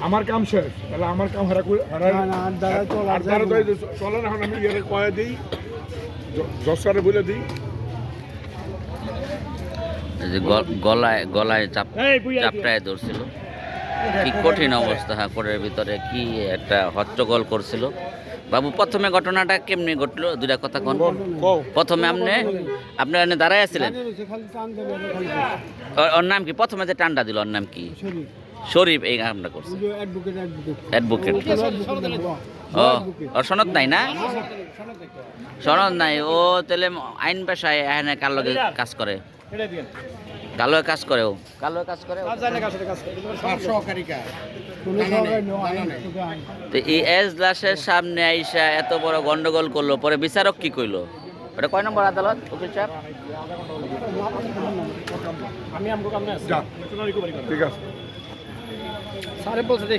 আমার কাম শেষ। তাহলে আমার কাম হারা আর দ্বারা চলা আর দ্বারা তো চলে না এখন আমি কয়ে দিই। জসকারে বলে দিই। যে গলায় গলায় চাপ চাপটায় ধরছিল। কি কঠিন অবস্থা হ্যাঁ কোরের ভিতরে কি একটা হট্টগোল করছিল। বাবু প্রথমে ঘটনাটা কেমনি ঘটলো? দুটা কথা কোন। প্রথমে আপনি আপনি এনে দাঁড়ায় আছিলেন। ওর- নাম কি? প্রথমে যে টান্ডা দিল ওর নাম কি। শরীফ এই কামটা করছে। অ্যাডভোকেট ও সনদ নাই না? সনদ নাই ও তাহলে আইন পেশায় এখানে কার। লগে কাজ করে কালো কাজ করে ও। কালো কাজ করে। তো এই এজলাসের সামনে আইসা এত বড় গন্ডগোল করল পরে বিচারক কি কইলো? ওটা কয় নম্বর আদালত উকিল সাহেব? যা ঠিক আছে। ਸਾਰੇ ਪੁਲਿਸ ਦੇ